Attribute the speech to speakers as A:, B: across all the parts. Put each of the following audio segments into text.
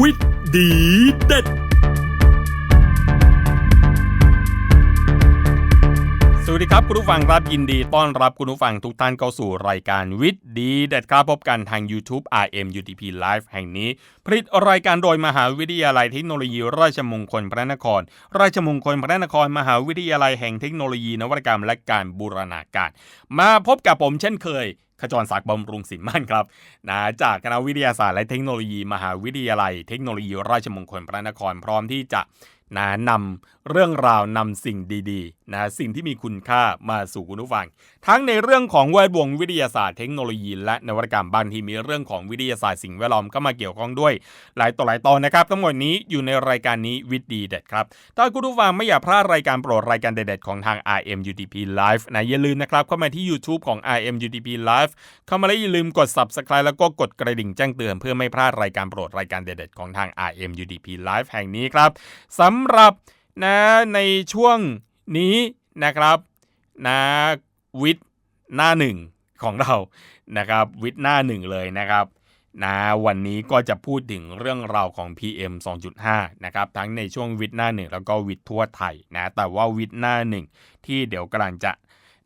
A: วิทย์ดีเด็ด สวัสดีครับ คุณผู้ฟังครับยินดีต้อนรับคุณผู้ฟังทุกท่านเข้าสู่รายการวิทย์ดีเด็ดครับพบกันทาง YouTube RM UTP Live แห่งนี้ ผลิตรายการโดยมหาวิทยาลัยเทคโนโลยีราชมงคลพระนคร ราชมงคลพระนคร มหาวิทยาลัยแห่งเทคโนโลยีนวัตกรรมและการบูรณาการ มาพบกับผมเช่นเคยขจรศักดิ์บำรุงสินมั่นครับนะจากคณะวิทยาศาสตร์และเทคโนโลยี มหาวิทยาลัย เทคโนโลยีราชมงคลพระนครพร้อมที่จะ นะนำเรื่องราวนำสิ่งดีๆนะสิ่งที่มีคุณค่ามาสู่คุณผู้ฟัง ทั้งในเรื่องของแวดวงวิทยาศาสตร์เทคโนโลยีและนวัตกรรมบางทีมีเรื่องของวิทยาศาสตร์สิ่งแวดล้อมก็มาเกี่ยวข้องด้วย หลายต่อหลายตอนนะครับ ทั้งหมดนี้อยู่ในรายการนี้วิทย์ดีเด็ดครับถ้าคุณผู้ฟังไม่อยากพลาดรายการโปรดรายการเด็ดๆของทาง RM UTP Live นะอย่าลืมนะครับเข้ามาที่ YouTube ของ RM UTP Live เข้ามาแล้วอย่าลืมกด Subscribe แล้วก็กดกระดิ่งแจ้งเตือนเพื่อไม่พลาดรายการโปรดรายการเด็ดๆของทาง RM UTP Live แห่งนี้ครับสำำหรับนะในช่วงนี้นะครับนะวิทย์หน้าหนึ่งของเรานะครับวิทย์หน้าหนึ่งเลยนะครับนะวันนี้ก็จะพูดถึงเรื่องราวของ PM 2.5 นะครับทั้งในช่วงวิทย์หน้าหนึ่งแล้วก็วิทย์ทั่วไทยนะแต่ว่าวิทย์หน้าหนึ่งที่เดี๋ยวกำลังจะ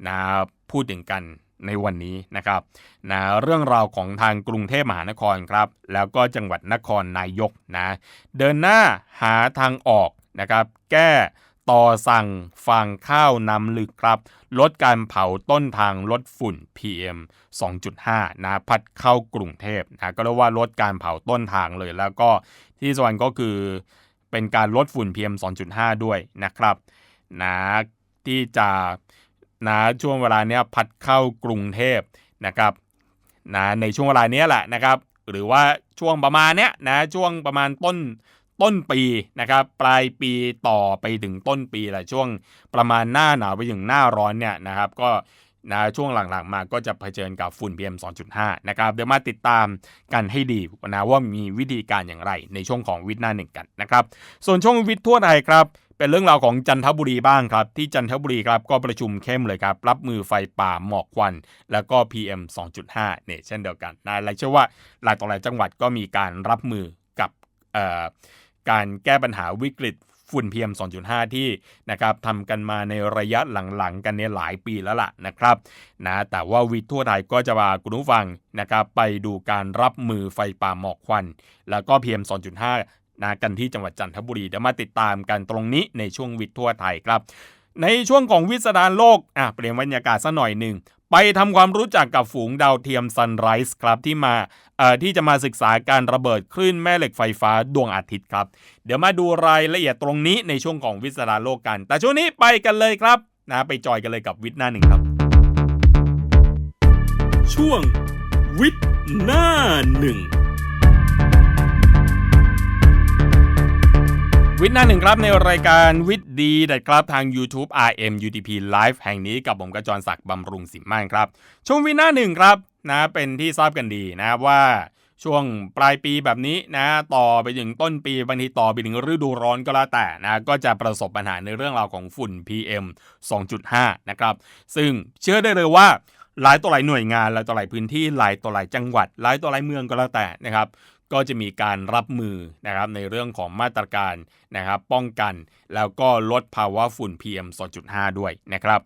A: นะพูดถึงกันในวันนี้นะครับนะเรื่องราวของทางกรุงเทพมหานครครับ แล้วก็จังหวัดนครนายกนะเดินหน้าหาทางออก นะครับ แก้ต่อสั่งฟางข้าวนำลึกครับ ลดการเผาต้นทางลดฝุ่น PM 2.5 นะพัดเข้ากรุงเทพนะก็เรียกว่าลดการเผาต้นทางเลย แล้วก็ที่สำคัญก็คือเป็นการลดฝุ่น PM 2.5 ด้วยนะครับนะที่จะนะช่วงเวลาเนี้ยพัดเข้ากรุงเทพนะครับนะในช่วงเวลาเนี้ยแหละนะครับ หรือว่าช่วงประมาณเนี้ยนะช่วงประมาณต้น ต้นปีนะครับปลายปีต่อไปถึงต้นปีแหละช่วงประมาณหน้าหนาวไปถึงหน้าร้อนเนี่ยนะครับก็นะช่วงหลังๆมาก็จะเผชิญกับฝุ่น PM 2.5 นะครับเดี๋ยวมาติดตามกันให้ดีนะว่ามีวิธีการอย่างไรในช่วงของวิทย์หน้าหนึ่งกันนะครับส่วนช่วงวิทย์ทั่วไทยครับเป็นเรื่องราวของจันทบุรีบ้างครับ ที่จันทบุรีครับก็ประชุมเข้มเลยครับ รับมือไฟป่าหมอกควัน แล้วก็ PM 2.5เนี่ยเช่นเดียวกันนะและเชื่อว่าหลายต่อหลายจังหวัดก็มีการรับมือกับ การแก้ปัญหาวิกฤตฝุ่น PM 2.5 ที่นะครับทำกันมาในระยะหลังๆ กันเนี่ยหลายปีแล้วล่ะนะครับนะแต่ว่าวิททั่วไทยก็จะมาคุณผู้ฟังนะครับไปดูการรับมือไฟป่าหมอกควัน แล้วก็ PM 2.5นะกันที่จังหวัดจันทบุรีเดี๋ยวมาติดตามกันตรงนี้ในช่วงวิททั่วไทยครับ ในช่วงของวิสดารโลกอะเปลี่ยนบรรยากาศสัหน่อยหนึ่ง ไปทำความรู้จักกับฝูงดาวเทียมซันไรส์ครับที่มาที่จะมาศึกษาการระเบิดคลื่นแม่เหล็กไฟฟ้าดวงอาทิตย์ครับ เดี๋ยวมาดูรายละเอียดตรงนี้ในช่วงของวิสราโลกกัน แต่ช่วงนี้ไปกันเลยครับนะไปจอยกันเลยกับวิทย์หน้าหนึ่งครับ ช่วงวิทย์หน้าหนึ่ง วิทย์หน้าหนึ่งครับในรายการวิทย์ดีดัดครับทาง YouTube RM UTP Live แห่งนี้กับผมกระจรศักดิ์บำรุงสิมมานครับช่วงวิทย์หน้าหนึ่งครับนะเป็นที่ทราบกันดีนะว่าช่วงปลายปีแบบนี้นะต่อไปถึงต้นปีบางทีต่อไปถึงฤดูร้อนก็แล้วแต่นะก็จะประสบปัญหาในเรื่องราวของฝุ่น PM 2.5 นะครับ ซึ่งเชื่อได้เลยว่าหลายต่อหลายหน่วยงานหลายต่อหลายพื้นที่หลายต่อหลายจังหวัดหลายต่อหลายเมืองก็แล้วแต่นะครับ ก็จะมีการรับมือนะครับในเรื่องของมาตรการนะครับ ป้องกันแล้วก็ลดภาวะฝุ่น PM 2.5 ด้วยนะครับ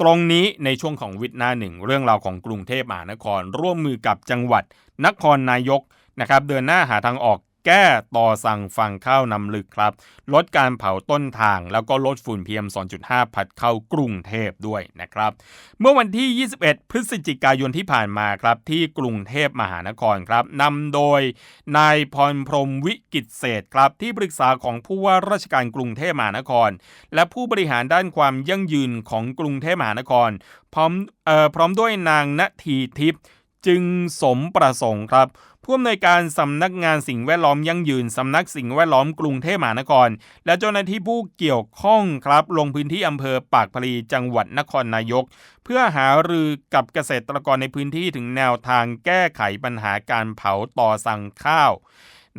A: ตรงนี้ในช่วงของวิทย์หน้าหนึ่งเรื่องราวของกรุงเทพมหานคร ร่วมมือกับจังหวัดนครนายกนะครับเดินหน้าหาทางออก แก้ต่อสั่งฟังข้าวนำลึกครับ ลดการเผาต้นทาง แล้วก็ลดฝุ่น PM 2.5 พัดเข้ากรุงเทพด้วยนะครับ เมื่อวันที่ 21 พฤศจิกายนที่ผ่านมาครับ ที่กรุงเทพมหานครครับนำโดยนายพรพรมวิกิตเศษครับ ที่ปรึกษาของผู้ว่าราชการกรุงเทพมหานคร และผู้บริหารด้านความยั่งยืนของกรุงเทพมหานคร พร้อมเอ่อพร้อมด้วยนางณทีทิพย์จึงสมประสงค์ครับ ผู้อำนวยการสำนักงานสิ่งแวดล้อมยั่งยืนสำนักสิ่งแวดล้อมกรุงเทพมหานคร และเจ้าหน้าที่ผู้เกี่ยวข้องครับ ลงพื้นที่อำเภอปากพลีจังหวัดนครนายก เพื่อหารือกับเกษตรกรในพื้นที่ถึงแนวทางแก้ไขปัญหาการเผาต่อสั่งข้าว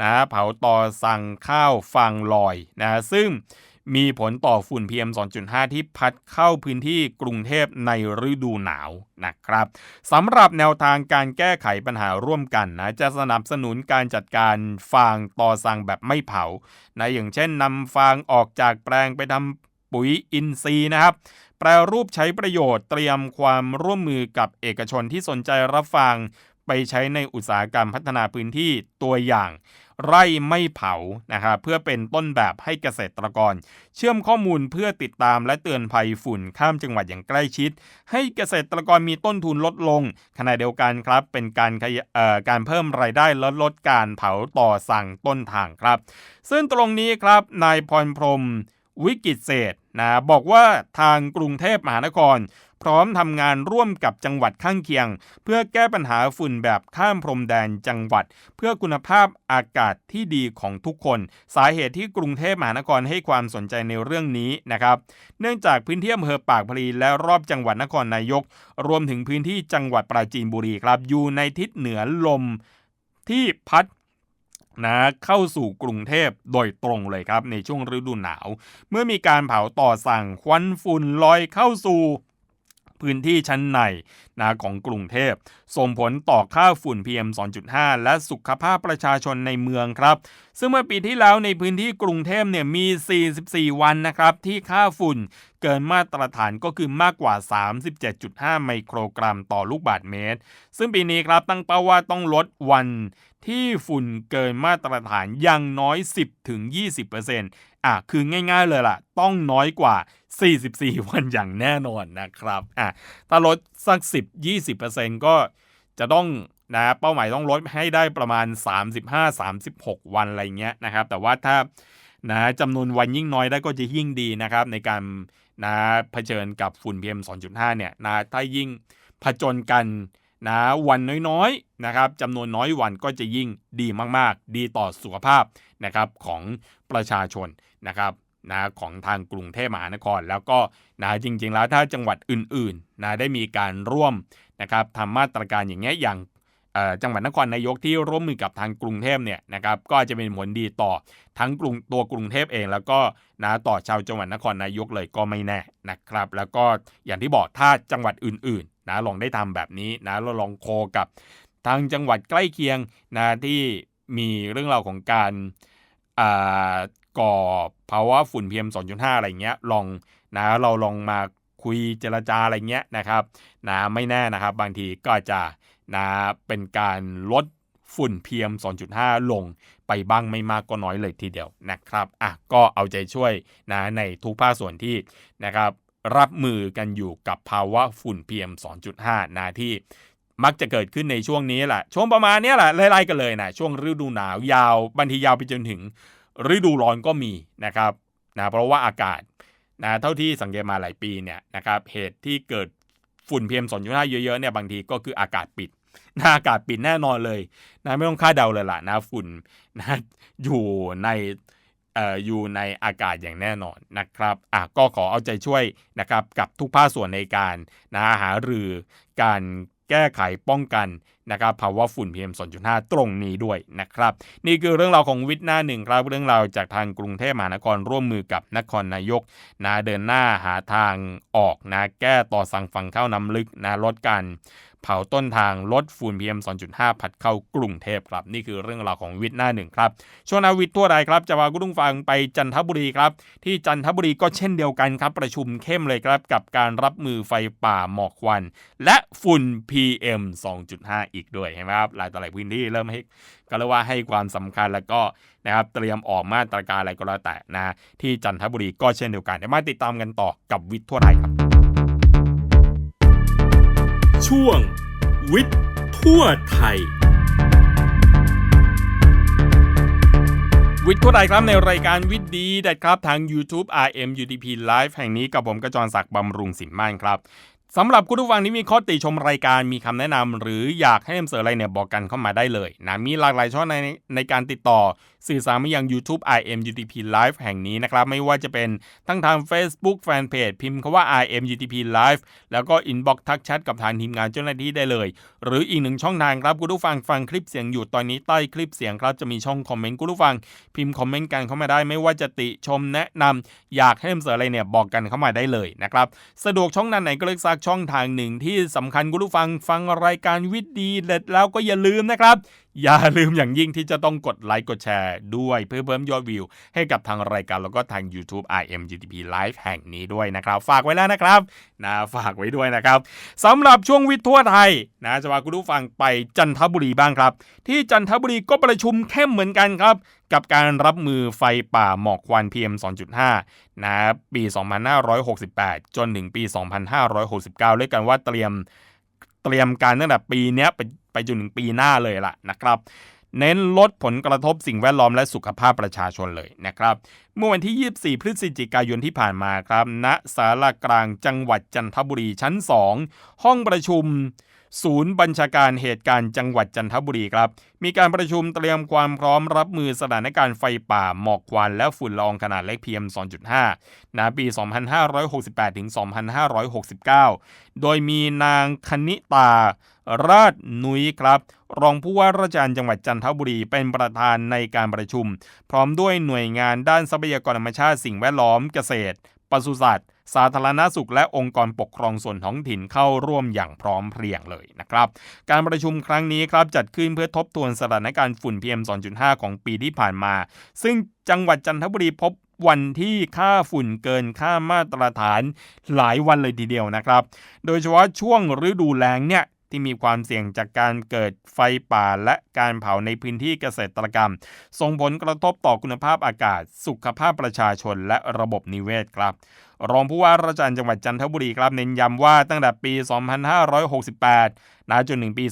A: นะเผาต่อสั่งข้าวฟางลอยนะซึ่ง มีผลต่อฝุ่น PM 2.5 ที่พัดเข้าพื้นที่กรุงเทพในฤดูหนาวนะครับสำหรับแนวทางการแก้ไขปัญหาร่วมกันนะจะสนับสนุนการจัดการฟางต่อสั่งแบบไม่เผานะอย่างเช่นนำฟางออกจากแปลงไปทำปุ๋ยอินทรีย์นะครับ แปรรูปใช้ประโยชน์เตรียมความร่วมมือกับเอกชนที่สนใจรับฟังไปใช้ในอุตสาหกรรมพัฒนาพื้นที่ตัวอย่าง ไร่ไม่เผานะครับเพื่อเป็นต้นแบบให้เกษตรกร เชื่อมข้อมูลเพื่อติดตามและเตือนภัยฝุ่นข้ามจังหวัดอย่างใกล้ชิด ให้เกษตรกรมีต้นทุนลดลง ขณะเดียวกันครับ เป็นการการเพิ่มรายได้ลดลดการเผาต่อสั่งต้นทางครับ ซึ่งตรงนี้ครับนายพรพรมวิกิตเศษนะบอกว่าทางกรุงเทพมหานคร พร้อมทำงานร่วมกับจังหวัดข้างเคียง เพื่อแก้ปัญหาฝุ่นแบบข้ามพรมแดนจังหวัด เพื่อคุณภาพอากาศที่ดีของทุกคน สาเหตุที่กรุงเทพมหานครให้ความสนใจในเรื่องนี้นะครับ เนื่องจากพื้นที่อำเภอปากพลีและรอบจังหวัดนครนายก รวมถึงพื้นที่จังหวัดปราจีนบุรีครับอยู่ในทิศเหนือลมที่พัดนะเข้าสู่กรุงเทพโดยตรงเลยครับในช่วงฤดูหนาว เมื่อมีการเผาต่อสั่งควันฝุ่นลอยเข้าสู่ พื้นที่ชั้นในนะของกรุงเทพ ส่งผลต่อค่าฝุ่น PM 2.5 และสุขภาพประชาชนในเมืองครับ ซึ่งเมื่อปีที่แล้วในพื้นที่กรุงเทพเนี่ยมี 44 วันนะครับที่ค่าฝุ่นเกินมาตรฐานก็คือมากกว่า 37.5 ไมโครกรัมต่อลูกบาศก์เมตร ซึ่งปีนี้ครับตั้งเป้าว่าต้องลดวันที่ฝุ่นเกินมาตรฐานอย่างน้อย 10-20%อะคือง่ายๆเลยล่ะ ต้องน้อยกว่า 44 วันอย่างแน่นอนนะครับอะถ้าลดสัก 10-20%ก็จะต้อง นะเป้าหมายต้องลดให้ได้ประมาณ 35-36 วันอะไรเงี้ยนะครับ แต่ว่าถ้านะจำนวนวันยิ่งน้อยได้ก็จะยิ่งดีนะครับ ในการนะเผชิญกับฝุ่น PM 2.5 เนี่ยนะถ้ายิ่งผจญกันนะวันน้อยๆนะครับจำนวนน้อยวันก็จะยิ่งดีมากๆ ดีต่อสุขภาพนะครับของประชาชนนะครับนะของทางกรุงเทพมหานคร แล้วก็นะจริงๆแล้วถ้าจังหวัดอื่นๆนะได้มีการร่วมนะครับทำมาตรการอย่างเงี้ยอย่าง จังหวัดนครนายกที่ร่วมมือกับทางกรุงเทพเนี่ยนะครับก็จะเป็นผลดีต่อทั้งกรุงตัวกรุงเทพเอง แล้วก็นะต่อชาวจังหวัดนครนายกเลยก็ไม่แน่นะครับ แล้วก็อย่างที่บอกถ้าจังหวัดอื่นๆนะลองได้ทำแบบนี้นะเราลองโคกับทางจังหวัดใกล้เคียงนะที่มีเรื่องราวของการก่อภาวะฝุ่น PM 2.5 อะไรเงี้ยลองนะเราลองมาคุยเจรจาอะไรเงี้ยนะครับนะไม่แน่นะครับ บางทีก็จะ นะเป็นการลดฝุ่น PM 2.5 ลงไปบ้างไม่มากก็น้อยเลยทีเดียวนะครับอะก็เอาใจช่วยนะในทุกภาคส่วนที่นะครับรับมือกันอยู่กับภาวะฝุ่น PM 2.5 นะที่มักจะเกิดขึ้นในช่วงนี้แหละ ช่วงประมาณนี้แหละไล่ๆกันเลยนะช่วงฤดูหนาวยาวบางทียาวไปจนถึงฤดูร้อนก็มีนะครับนะเพราะว่าอากาศนะเท่าที่สังเกตมาหลายปีเนี่ยนะครับเหตุที่เกิดฝุ่น PM 2.5 เยอะๆเนี่ยบางทีก็คืออากาศปิด นะอากาศปิดแน่นอนเลยนะไม่ต้องคาดเดาเลยล่ะนะฝุ่นนะอยู่ในเอ่ออยู่ในอากาศอย่างแน่นอนนะครับอะก็ขอเอาใจช่วยนะครับกับทุกภาคส่วนในการนะหารือการแก้ไขป้องกันนะครับภาวะฝุ่น PM 2.5 ตรงนี้ด้วยนะครับ นี่คือเรื่องราวของวิทย์หน้าหนึ่งครับเรื่องราวจากทางกรุงเทพมหานครร่วมมือกับนครนายกนะเดินหน้าหาทางออกนะแก้ต่อสั่งฝั่งเข้าน้ำลึกนะลดการ เผาต้นทางลดฝุ่น PM 2.5ผัดเข้ากรุงเทพครับ นี่คือเรื่องราวของวิทย์หน้าหนึ่งครับช่วงนาวิทย์ทั่วไทยครับจะพาคุณผู้ฟังไปจันทบุรีครับที่จันทบุรีก็เช่นเดียวกันครับ ประชุมเข้มเลยครับกับการรับมือไฟป่าหมอกควัน และฝุ่น PM 2.5 อีกด้วยเห็นไหมครับหลายต่อหลายพื้นที่เริ่มให้ก็เรียกว่าให้ความสำคัญแล้วก็นะครับเตรียมออกมาตรการอะไรก็แล้วแต่นะที่จันทบุรีก็เช่นเดียวกันเดี๋ยวมาติดตามกันต่อกับวิทย์ทั่วไทยครับ
B: ช่วง วิทย์ทั่วไทย
A: วิทย์ทั่วไทยครับในรายการวิทย์ดีเด็ดครับทาง YouTube RM UDP Live แห่งนี้กับผมกระจรศักดิ์บำรุงสินม่านครับสำหรับคุณผู้ฟังที่มีข้อติชมรายการมีคำแนะนำหรืออยากให้นำเสนออะไรเนี่ยบอกกันเข้ามาได้เลยนะมีหลากหลายช่องในในการติดต่อสื่อสารมายัง YouTube IMUTP Live แห่งนี้นะครับ ไม่ว่าจะเป็นทั้งทาง Facebook Fanpage พิมพ์คำว่า IMUTP Live แล้วก็ Inbox ทักแชทกับทางทีมงานเจ้าหน้าที่ได้เลย หรืออีกหนึ่งช่องทางครับคุณผู้ฟังฟังคลิปเสียงอยู่ตอนนี้ใต้คลิปเสียงครับจะมีช่องคอมเมนต์คุณผู้ฟัง พิมพ์คอมเมนต์กันเข้ามาได้ ไม่ว่าจะติชมแนะนำอยากให้นำเสนออะไรเนี่ยบอกกันเข้ามาได้เลยนะครับสะดวกช่องทางไหนก็เลือกสักช่องทางหนึ่งที่สำคัญคุณผู้ฟังฟังรายการวิทย์ดีเด็ดแล้วก็อย่าลืมนะครับ อย่าลืมอย่างยิ่งที่จะต้องกดไลค์กดแชร์ด้วยเพื่อเพิ่มยอดวิว ให้กับทางรายการแล้วก็ทาง YouTube IMGTP Live แห่งนี้ด้วยนะครับ ฝากไว้แล้วนะครับนะฝากไว้ด้วยนะครับสำหรับช่วงวิทย์ทั่วไทยนะจะพาคุณผู้ฟังไปจันทบุรีบ้างครับ ที่จันทบุรีก็ประชุมเข้มเหมือนกันครับ กับการรับมือไฟป่าหมอกควัน PM 2.5นะปี 2568 จนถึงปี 2569เรียกกันว่าเตรียม เตรียมการตั้งแต่ปีนี้ไปไปจนถึงปีหน้าเลยล่ะนะครับเน้นลดผลกระทบสิ่งแวดล้อมและสุขภาพประชาชนเลยนะครับ เมื่อวันที่ 24 พฤศจิกายนที่ผ่านมาครับ ณ ศาลากลางจังหวัดจันทบุรีชั้น 2 ห้องประชุม ศูนย์บัญชาการเหตุการณ์จังหวัดจันทบุรีครับ มีการประชุมเตรียมความพร้อมรับมือสถานการณ์ไฟป่า หมอกควัน และฝุ่นละอองขนาดเล็ก PM 2.5ณปี 2568 ถึง 2569 โดยมีนางคณิตาราชนุ้ยครับ รองผู้ว่าราชการจังหวัดจันทบุรีเป็นประธานในการประชุม พร้อมด้วยหน่วยงานด้านทรัพยากรธรรมชาติสิ่งแวดล้อมเกษตรปศุสัตว์ สาธารณสุข และองค์กรปกครองส่วนท้องถิ่นเข้าร่วมอย่างพร้อมเพรียงเลยนะครับ การประชุมครั้งนี้ครับจัดขึ้นเพื่อทบทวนสถานการณ์ฝุ่น PM 2.5 ของปีที่ผ่านมา ซึ่งจังหวัดจันทบุรีพบวันที่ค่าฝุ่นเกินค่ามาตรฐานหลายวันเลยทีเดียวนะครับ โดยเฉพาะช่วงฤดูแล้งเนี่ยที่มีความเสี่ยงจากการเกิดไฟป่าและการเผาในพื้นที่เกษตรกรรม ส่งผลกระทบต่อคุณภาพอากาศ สุขภาพประชาชนและระบบนิเวศครับ รองผู้ว่าราชการจังหวัดจันทบุรีครับเน้นย้ำว่าตั้งแต่ปี 2568 นะจนถึงปี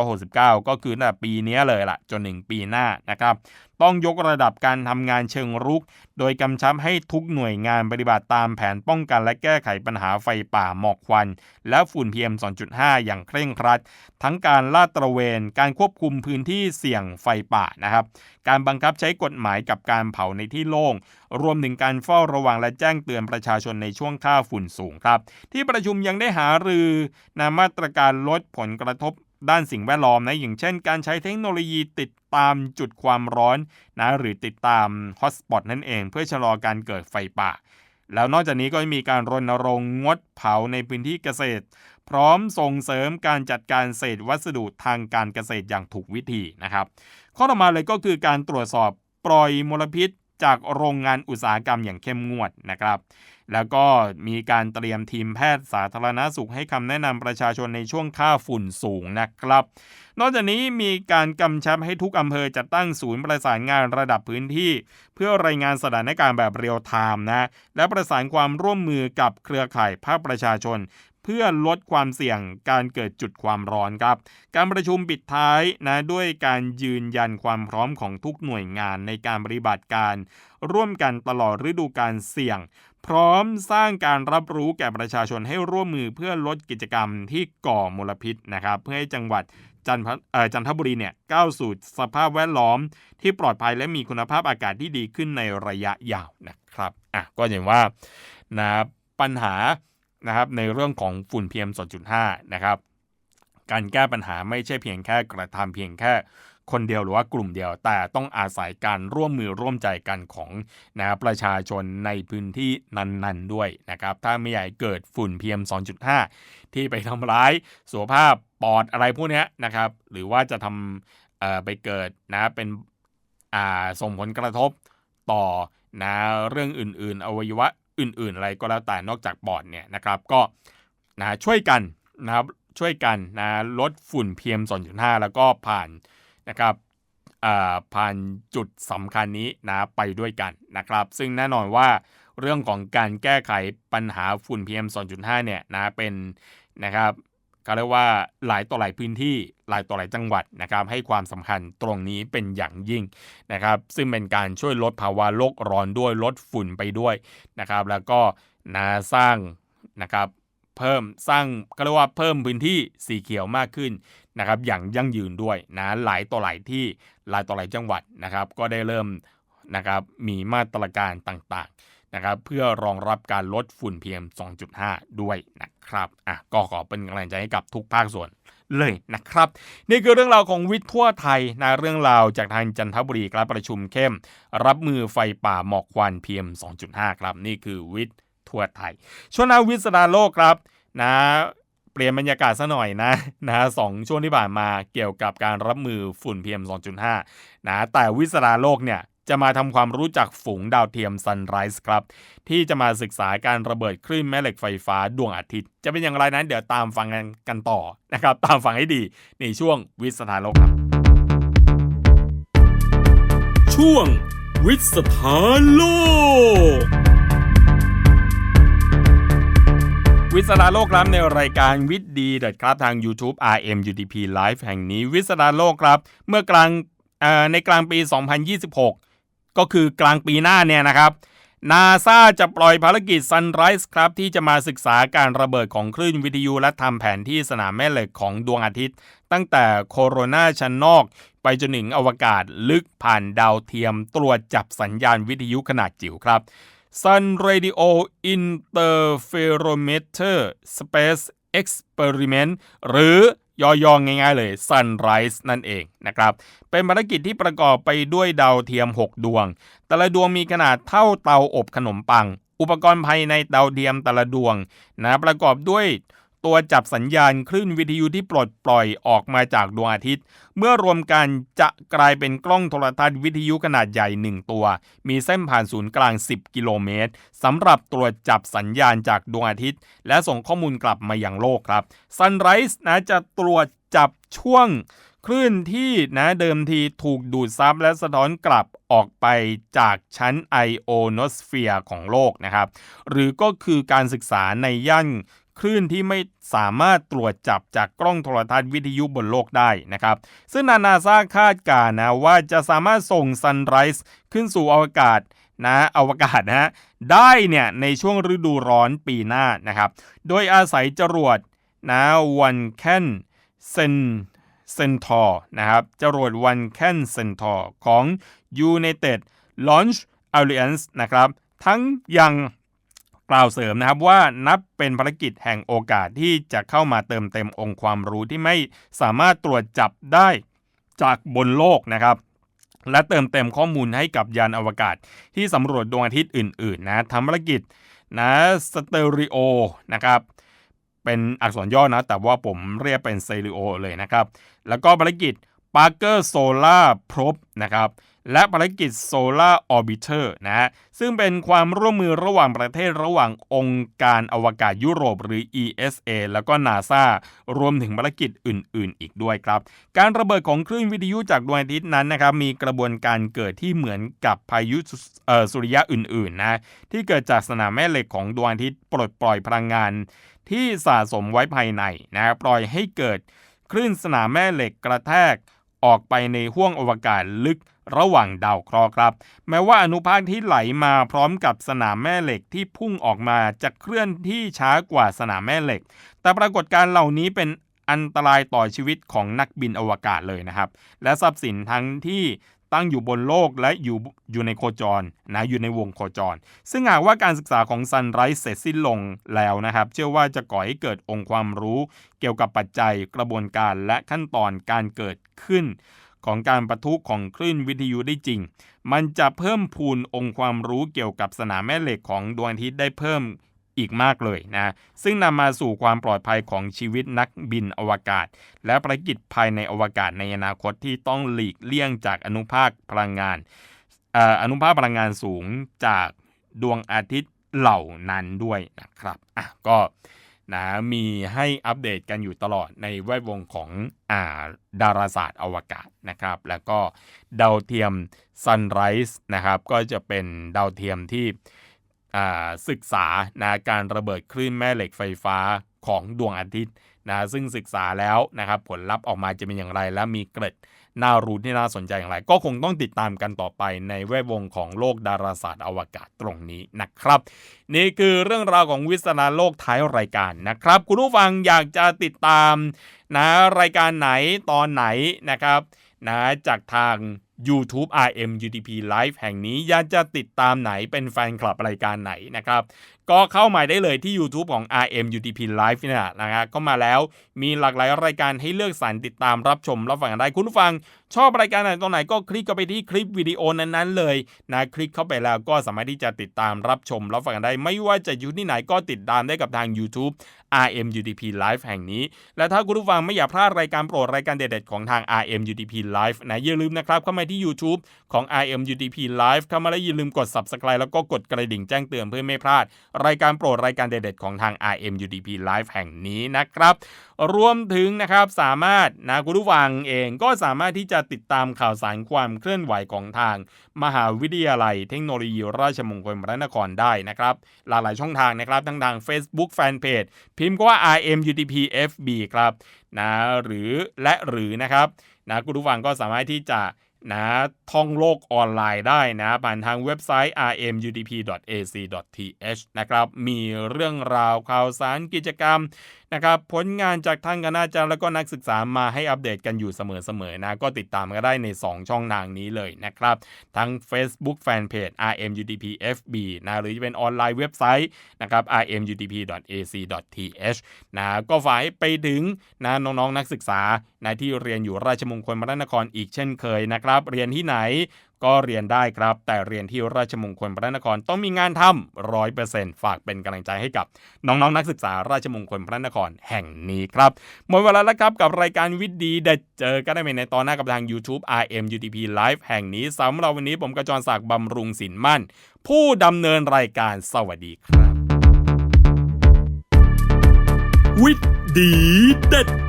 A: 2569 ก็คือตั้งแต่ปีนี้เลยล่ะ จนถึงปีหน้านะครับ ต้องยกระดับการทำงานเชิงรุก โดยกำชับให้ทุกหน่วยงานปฏิบัติตามแผนป้องกันและแก้ไขปัญหาไฟป่าหมอกควัน และฝุ่น PM 2.5 อย่างเคร่งครัด ทั้งการลาดตระเวน การควบคุมพื้นที่เสี่ยงไฟป่านะครับ การบังคับใช้กฎหมายกับการเผาในที่โล่ง รวมถึงการเฝ้าระวังและแจ้งเตือนประชาชนในช่วงค่าฝุ่นสูงครับ ที่ประชุมยังได้หารือนะมาตรการลดผลกระทบด้านสิ่งแวดล้อมนะอย่างเช่น การใช้เทคโนโลยีติดตามจุดความร้อนนะหรือติดตามฮอตสปอตนั่นเอง เพื่อชะลอการเกิดไฟป่า แล้วนอกจากนี้ก็มีการรณรงค์งดเผาในพื้นที่เกษตร พร้อมส่งเสริมการจัดการเศษวัสดุทางการเกษตรอย่างถูกวิธีนะครับ ข้อต่อมาเลยก็คือการตรวจสอบปล่อยมลพิษจากโรงงานอุตสาหกรรมอย่างเข้มงวดนะครับ แล้วก็มีการเตรียมทีมแพทย์สาธารณาสุขให้คำแนะนำประชาชนในช่วงค่าฝุ่นสูงนะครับ นอกจากนี้มีการกำชับให้ทุกอำเภอจัดตั้งศูนย์ประสานงานระดับพื้นที่ เพื่อรายงานสถานการณ์แบบเรียลไทม์นะ และประสานความร่วมมือกับเครือข่ายภาคประชาชนเพื่อลดความเสี่ยงการเกิดจุดความร้อนครับ การประชุมปิดท้ายนะด้วยการยืนยันความพร้อมของทุกหน่วยงานในการปฏิบัติการ ร่วมกันตลอดฤดูการเสี่ยง พร้อมสร้างการรับรู้แก่ประชาชนให้ร่วมมือเพื่อลดกิจกรรมที่ก่อมลพิษนะครับ เพื่อให้จังหวัดจันทเอ่อจันทบุรีเนี่ยก้าวสู่สภาพแวดล้อมที่ปลอดภัยและมีคุณภาพอากาศที่ดีขึ้นในระยะยาวนะครับอะก็เห็นว่านะปัญหานะครับในเรื่องของฝุ่น PM 2.5 นะครับ การแก้ปัญหาไม่ใช่เพียงแค่กระทำเพียงแค่ คนเดียวหรือว่ากลุ่มเดียว แต่ต้องอาศัยการร่วมมือร่วมใจกันของนะประชาชนในพื้นที่นั้นๆด้วยนะครับ ถ้าไม่ใหญ่เกิดฝุ่น PM 2.5 ที่ไปทำร้ายสุขภาพปอดอะไรพวกนี้นะครับ หรือว่าจะทำไปเกิดนะเป็นส่งผลกระทบต่อนะเรื่องอื่นๆ อวัยวะอื่น ๆ อะไรก็แล้วแต่นอกจากปอดเนี่ยนะครับก็นะช่วยกันนะครับช่วยกันนะลดฝุ่น PM 2.5 แล้วก็ผ่าน นะครับผ่านจุดสำคัญนี้นะไปด้วยกันนะครับ ซึ่งแน่นอนว่าเรื่องของการแก้ไขปัญหาฝุ่น PM 2.5 เนี่ยนะเป็นนะครับก็เรียกว่าหลายต่อหลายพื้นที่หลายต่อหลายจังหวัดนะครับ ให้ความสำคัญตรงนี้เป็นอย่างยิ่งนะครับ ซึ่งเป็นการช่วยลดภาวะโลกร้อนด้วยลดฝุ่นไปด้วยนะครับ แล้วก็นะสร้างนะครับ เพิ่มสร้างก็เรียกว่าเพิ่มพื้นที่สีเขียวมากขึ้นนะครับอย่างยั่งยืนด้วยนะหลายต่อหลายที่หลายต่อหลายจังหวัดนะครับ ก็ได้เริ่มนะครับมีมาตรการต่างๆนะครับเพื่อรองรับการลดฝุ่น PM 2.5 ด้วยนะครับอะก็ขอเป็นกำลังใจให้กับทุกภาคส่วนเลยนะครับ นี่คือเรื่องราวของวิทย์ทั่วไทยนะเรื่องราวจากทางจันทบุรีครับประชุมเข้ม รับมือไฟป่าหมอกควัน PM 2.5 ครับ นี่คือวิทย์ ทั่วไทย ช่วงหนาวิสดาโลกครับนะเปลี่ยนบรรยากาศซะหน่อยนะนะสองช่วงที่ผ่านมาเกี่ยวกับการรับมือฝุ่น PM 2.5 นะแต่วิสดาโลกเนี่ยจะมาทำความรู้จักฝูงดาวเทียม Sunrise ครับ ที่จะมาศึกษาการระเบิดคลื่นแม่เหล็กไฟฟ้าดวงอาทิตย์ จะเป็นอย่างไรนั้นเดี๋ยวตามฟังกันกันต่อนะครับ ตามฟังให้ดีในช่วงวิสดาโลกครับ
B: ช่วงวิสถานโลก
A: วิสดาโลกครับในรายการวิทย์ดีดครับทาง YouTube RMUTP Live แห่งนี้วิสดาโลกครับ เมื่อกลางในกลางปี 2026 ก็คือกลางปีหน้าเนี่ยนะครับนาซาจะปล่อยภารกิจ Sunrise ครับ ที่จะมาศึกษาการระเบิดของคลื่นวิทยุและทำแผนที่สนามแม่เหล็กของดวงอาทิตย์ ตั้งแต่โคโรนาชั้นนอก ไปจนถึงอวกาศลึกผ่านดาวเทียมตรวจจับสัญญาณวิทยุขนาดจิ๋วครับ Sun Radio Interferometer Space Experiment หรือย่อๆง่ายๆเลย Sunrise นั่นเองนะครับ เป็นภารกิจที่ประกอบไปด้วยดาวเทียม 6 ดวง แต่ละดวงมีขนาดเท่าเตาอบขนมปัง อุปกรณ์ภายในดาวเทียมแต่ละดวงนะประกอบด้วย ตัวจับสัญญาณคลื่นวิทยุที่ปลดปล่อยออกมาจากดวงอาทิตย์ เมื่อรวมกันจะกลายเป็นกล้องโทรทัศน์วิทยุขนาดใหญ่ 1 ตัว มีเส้นผ่านศูนย์กลาง 10 กิโลเมตรสำหรับตรวจจับสัญญาณจากดวงอาทิตย์ และส่งข้อมูลกลับมาอยังโลกครับ Sunrise นะจะตรวจจับช่วงคลื่นที่นะเดิมทีถูกดูดซับและสะท้อนกลับออกไปจากชั้นไอโอโนสเฟียร์ของโลกนะครับ หรือก็คือการศึกษาในย่าน คลื่นที่ไม่สามารถตรวจจับจากกล้องโทรทัศน์วิทยุบนโลกได้นะครับ ซึ่งนานาซาคาดการณ์นะว่าจะสามารถส่ง Sunrise ขึ้นสู่อวกาศนะอวกาศนะฮะได้เนี่ยในช่วงฤดูร้อนปีหน้านะครับ โดยอาศัยจรวดนะวันแคนเซนเซนทอร์นะครับจรวดวันแคนเซนทอร์ของ United Launch Alliance นะครับ ทั้งยัง กล่าวเสริมนะครับว่านับเป็นภารกิจแห่งโอกาสที่จะเข้ามาเติมเต็มองค์ความรู้ที่ไม่สามารถตรวจจับได้จากบนโลกนะครับ และเติมเต็มข้อมูลให้กับยานอวกาศ ที่สำรวจดวงอาทิตย์อื่น ๆ นะทำภารกิจนะสเตอริโอนะครับเป็นอักษรย่อนะ แต่ว่าผมเรียกเป็นเซริโอเลยนะครับ แล้วก็ภารกิจ Parker Solar Probe นะครับและภารกิจ Solar Orbiter นะฮะซึ่งเป็นความร่วมมือระหว่างประเทศระหว่างองค์การอวกาศยุโรปหรือ ESA แล้วก็ NASA รวมถึงภารกิจอื่น ๆ อีกด้วยครับ การระเบิดของคลื่นวิทยุจากดวงอาทิตย์นั้นนะครับมีกระบวนการเกิดที่เหมือนกับพายุสุเอ่อสุริยะอื่น ๆ นะที่เกิดจากสนามแม่เหล็กของดวงอาทิตย์ปลดปล่อยพลังงาน ที่สะสมไว้ภายในนะปล่อยให้เกิดคลื่นสนามแม่เหล็กกระแทก ออกไปในห้วงอวกาศลึกระหว่างดาวเคราะห์ครับ แม้ว่าอนุภาคที่ไหลมาพร้อมกับสนามแม่เหล็กที่พุ่งออกมาจะเคลื่อนที่ช้ากว่าสนามแม่เหล็ก แต่ปรากฏการเหล่านี้เป็นอันตรายต่อชีวิตของนักบินอวกาศเลยนะครับ และทรัพย์สินทั้งที่ ตั้งอยู่บนโลกและอยู่อยู่ในโคจรนะอยู่ในวงโคจร ซึ่งหากว่าการศึกษาของ Sunrise เสร็จสิ้นลงแล้วนะครับ เชื่อว่าจะก่อให้เกิดองค์ความรู้ เกี่ยวกับปัจจัยกระบวนการและขั้นตอนการเกิดขึ้น ของการประทุของคลื่นวิทยุได้จริง มันจะเพิ่มพูนองค์ความรู้เกี่ยวกับสนามแม่เหล็กของดวงอาทิตย์ได้เพิ่ม อีกมากเลยนะซึ่งนำมาสู่ความปลอดภัยของชีวิตนักบินอวกาศ และภารกิจภายในอวกาศในอนาคตที่ต้องหลีกเลี่ยงจากอนุภาคพลังงานออนุภาคพลังงานสูงจากดวงอาทิตย์เหล่านั้นด้วยนะครับอะก็นะมีให้อัปเดตกันอยู่ตลอดในแวดวงของอ่าดาราศาสตร์อวกาศนะครับ แล้วก็ดาวเทียม Sunrise นะครับ ก็จะเป็นดาวเทียมที่ ศึกษานะการระเบิดคลื่นแม่เหล็กไฟฟ้าของดวงอาทิตย์นะซึ่งศึกษาแล้วนะครับผลลัพธ์ออกมาจะเป็นอย่างไร และมีเกร็ดน่ารู้ที่น่าสนใจอย่างไร ก็คงต้องติดตามกันต่อไปในแวดวงของโลกดาราศาสตร์อวกาศตรงนี้นะครับ นี่คือเรื่องราวของวิศนาโลกท้ายรายการนะครับ คุณผู้ฟังอยากจะติดตามนะรายการไหนตอนไหนนะครับนะจากทาง YouTube RM UDP Live แห่งนี้อยากจะติดตามไหนเป็นแฟนคลับรายการไหนนะครับ ก็เข้ามาได้เลยที่ YouTube ของ RM UDP Live นี่ยนะฮะก็มาแล้วมีหลากหลายรายการให้เลือกสรรติดตามรับชมรับฟังได้คุณผู้ฟัง ชอบรายการไหนตรงไหนก็คลิกเข้าไปที่คลิปวิดีโอนั้นๆเลยนะคลิกเข้าไปแล้วก็สามารถที่จะติดตามรับชมรับฟังได้ ไม่ว่าจะอยู่ที่ไหนก็ติดตามได้กับทาง YouTube RM UDP Live แห่งนี้ และถ้าคุณผู้ฟังไม่อยากพลาดรายการโปรดรายการเด็ดๆของทาง RM UDP Live นะอย่าลืมนะครับเข้ามาที่ YouTube ของ RM UDP Live เข้ามาแล้วอย่าลืมกด Subscribe แล้วก็กดกระดิ่งแจ้งเตือนเพื่อไม่พลาด รายการโปรดรายการเด็ดๆของทาง RM UDP Live แห่งนี้นะครับ รวมถึงนะครับสามารถนะคุณผู้ฟังเองก็สามารถที่จะติดตามข่าวสารความเคลื่อนไหวของทาง มหาวิทยาลัยเทคโนโลยีราชมงคลพระนครได้นะครับ หลากหลายช่องทางนะครับทั้งทาง Facebook Fanpage พิมพ์ก็ว่า RMUTPFB ครับนะหรือและหรือนะครับนะคุณผู้ฟังก็สามารถที่จะ นะท่องโลกออนไลน์ได้นะผ่านทางเว็บไซต์ rmudp.ac.th นะครับ มีเรื่องราวข่าวสารกิจกรรม นะครับผลงานจากทางคณาจารย์แล้วก็นักศึกษามาให้อัปเดตกันอยู่เสมอๆนะก็ติดตามกันได้ใน 2 ช่องทางนี้เลยนะครับ ทั้ง Facebook Fanpage rmudpfb นะหรือจะเป็นออนไลน์เว็บไซต์นะครับ rmudp.ac.th นะก็ฝ่ายไปถึงนะน้องๆนักศึกษานะที่เรียนอยู่ราชมงคลพระนครอีกเช่นเคยนะครับ เรียนที่ไหน ก็เรียนได้ครับ แต่เรียนที่ราชมงคลพระนครต้องมีงานทำร้อยเปอร์เซ็นต์ฝากเป็นกำลังใจให้กับ น้องๆนักศึกษาราชมงคลพระนครแห่งนี้ครับหมดเวลาแล้วครับกับรายการวิทย์ดีเด็ดเจอกันได้ใหม่ในตอนหน้ากับทาง YouTube RM UTP Live แห่งนี้สำหรับวันนี้ผมกระจรศักดิ์บำรุงสินมั่น ผู้ดำเนินรายการสวัสดีครับ
B: วิทย์ดีเด็ด